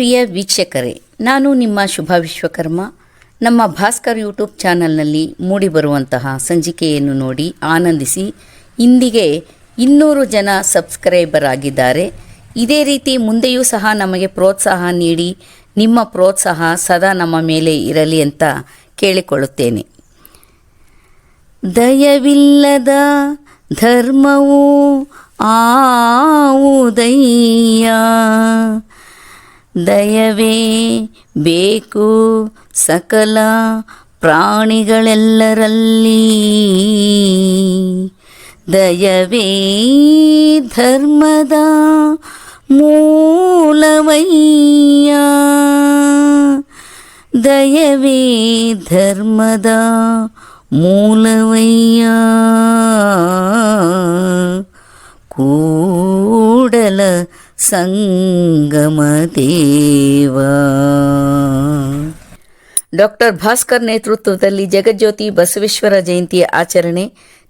ಪ್ರಿಯ ವೀಕ್ಷಕರೇ, ನಾನು ನಿಮ್ಮ ಶುಭ ವಿಶ್ವಕರ್ಮ. ನಮ್ಮ ಭಾಸ್ಕರ್ ಯೂಟ್ಯೂಬ್ ಚಾನಲ್ನಲ್ಲಿ ಮೂಡಿಬರುವಂತಹ ಸಂಚಿಕೆಯನ್ನು ನೋಡಿ ಆನಂದಿಸಿ, ಇಂದಿಗೆ ಇನ್ನೂರು ಜನ ಸಬ್ಸ್ಕ್ರೈಬರ್ ಆಗಿದ್ದಾರೆ. ಇದೇ ರೀತಿ ಮುಂದೆಯೂ ಸಹ ನಮಗೆ ಪ್ರೋತ್ಸಾಹ ನೀಡಿ, ನಿಮ್ಮ ಪ್ರೋತ್ಸಾಹ ಸದಾ ನಮ್ಮ ಮೇಲೆ ಇರಲಿ ಅಂತ ಕೇಳಿಕೊಳ್ಳುತ್ತೇನೆ. ದಯವಿಲ್ಲದ ಧರ್ಮವು ಆವುದಯ್ಯ. ದಯವೇ ಬೇಕು ಸಕಲ ಪ್ರಾಣಿಗಳೆಲ್ಲರಲ್ಲಿ ದಯವೇ ಧರ್ಮದ ಮೂಲವಯ್ಯ ದಯವೇ ಧರ್ಮದ ಮೂಲವಯ್ಯ ಕೂಡಲ ಸಂಗಮ ದೇವ ಡಾಕ್ಟರ್ ಭಾಸ್ಕರ್ ನೇತೃತ್ವದಲ್ಲಿ ಜಗಜ್ಯೋತಿ ಬಸವೇಶ್ವರ ಜಯಂತಿ ಆಚರಣೆ.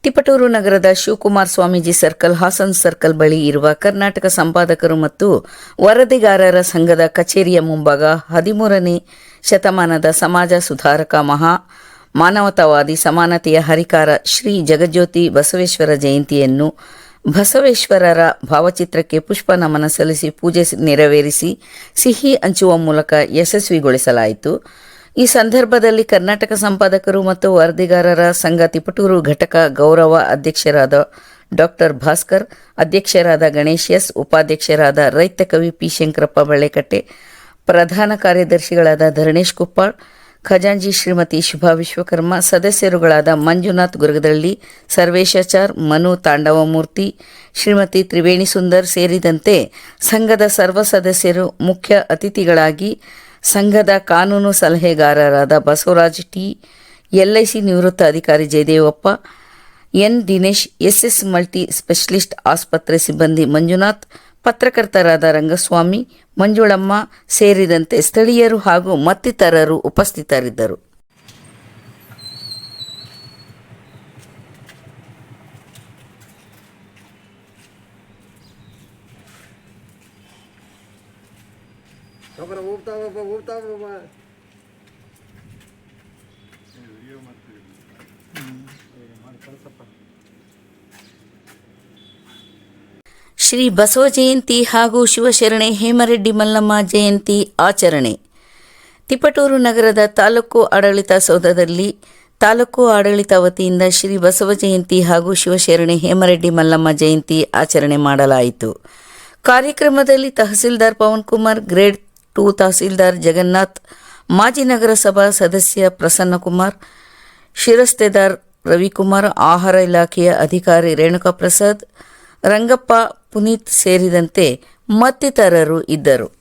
ತಿಪಟೂರು ನಗರದ ಶಿವಕುಮಾರ್ ಸ್ವಾಮೀಜಿ ಸರ್ಕಲ್, ಹಾಸನ್ ಸರ್ಕಲ್ ಬಳಿ ಇರುವ ಕರ್ನಾಟಕ ಸಂಪಾದಕರು ಮತ್ತು ವರದಿಗಾರರ ಸಂಘದ ಕಚೇರಿಯ ಮುಂಭಾಗ ಹದಿಮೂರನೇ ಶತಮಾನದ ಸಮಾಜ ಸುಧಾರಕ ಮಹಾ ಮಾನವತಾವಾದಿ ಸಮಾನತೆಯ ಹರಿಕಾರ ಶ್ರೀ ಜಗಜ್ಯೋತಿ ಬಸವೇಶ್ವರ ಜಯಂತಿಯನ್ನು ಬಸವೇಶ್ವರರ ಭಾವಚಿತ್ರಕ್ಕೆ ಪುಷ್ಪ ನಮನ ಸಲ್ಲಿಸಿ ಪೂಜೆ ನೆರವೇರಿಸಿ ಸಿಹಿ ಹಂಚುವ ಮೂಲಕ ಯಶಸ್ವಿಗೊಳಿಸಲಾಯಿತು. ಈ ಸಂದರ್ಭದಲ್ಲಿ ಕರ್ನಾಟಕ ಸಂಪಾದಕರು ಮತ್ತು ವರದಿಗಾರರ ಸಂಘ ತಿಪಟೂರು ಘಟಕ ಗೌರವ ಅಧ್ಯಕ್ಷರಾದ ಡಾಕ್ಟರ್ ಭಾಸ್ಕರ್, ಅಧ್ಯಕ್ಷರಾದ ಗಣೇಶ್ ಎಸ್, ಉಪಾಧ್ಯಕ್ಷರಾದ ರೈತ ಕವಿ ಪಿ ಶಂಕರಪ್ಪ ಬಳ್ಳೆಕಟ್ಟೆ, ಪ್ರಧಾನ ಕಾರ್ಯದರ್ಶಿಗಳಾದ ಧರಣೇಶ್ ಕುಪ್ಪಾಳ್ ಖಜಾಂಜಿ ಶ್ರೀಮತಿ ಶುಭಾ ವಿಶ್ವಕರ್ಮ, ಸದಸ್ಯರುಗಳಾದ ಮಂಜುನಾಥ್ ಗುರುಗದಳ್ಳಿ, ಸರ್ವೇಶಾಚಾರ್ ಮನು ತಾಂಡವಮೂರ್ತಿ, ಶ್ರೀಮತಿ ತ್ರಿವೇಣಿ ಸುಂದರ್ ಸೇರಿದಂತೆ ಸಂಘದ ಸರ್ವ ಸದಸ್ಯರು ಮುಖ್ಯ ಅತಿಥಿಗಳಾಗಿ ಸಂಘದ ಕಾನೂನು ಸಲಹೆಗಾರರಾದ ಬಸವರಾಜ್ ಟಿ ಎಲ್ಐಸಿ ನಿವೃತ್ತ ಅಧಿಕಾರಿ Jayadevappa, N Dinesh SS multi specialist ಆಸ್ಪತ್ರೆ ಸಿಬ್ಬಂದಿ ಮಂಜುನಾಥ್ ಪತ್ರಕರ್ತರಾದ ರಂಗಸ್ವಾಮಿ ಮಂಜುಳಮ್ಮ ಸೇರಿದಂತೆ ಸ್ಥಳೀಯರು ಹಾಗೂ ಮತ್ತಿತರರು ಉಪಸ್ಥಿತರಿದ್ದರು. ಹೋಗ್ತಾವ ಹೋಗ್ತಾವಪ್ಪ ಶ್ರೀ ಬಸವ ಜಯಂತಿ ಹಾಗೂ ಶಿವಶರಣೆ ಹೇಮರೆಡ್ಡಿ ಮಲ್ಲಮ್ಮ ಜಯಂತಿ ಆಚರಣೆ. ತಿಪಟೂರು ನಗರದ ತಾಲೂಕು ಆಡಳಿತ ಸೌಧದಲ್ಲಿ ತಾಲೂಕು ಆಡಳಿತ ವತಿಯಿಂದ ಶ್ರೀ ಬಸವ ಜಯಂತಿ ಹಾಗೂ ಶಿವಶರಣೆ ಹೇಮರೆಡ್ಡಿ ಮಲ್ಲಮ್ಮ ಜಯಂತಿ ಆಚರಣೆ ಮಾಡಲಾಯಿತು. ಕಾರ್ಯಕ್ರಮದಲ್ಲಿ ತಹಸೀಲ್ದಾರ್ ಪವನ್ ಕುಮಾರ್, ಗ್ರೇಡ್ ಟು ತಹಸೀಲ್ದಾರ್ ಜಗನ್ನಾಥ್, ಮಾಜಿ ನಗರಸಭಾ ಸದಸ್ಯ ಪ್ರಸನ್ನಕುಮಾರ್ ಶಿರಸ್ತೆದಾರ್ ರವಿಕುಮಾರ್, ಆಹಾರ ಇಲಾಖೆಯ ಅಧಿಕಾರಿ ರೇಣುಕಾ ಪ್ರಸಾದ್ ರಂಗಪ್ಪ ಪುನೀತ್ ಸೇರಿದಂತೆ ಮತ್ತಿತರರು ಇದ್ದರು.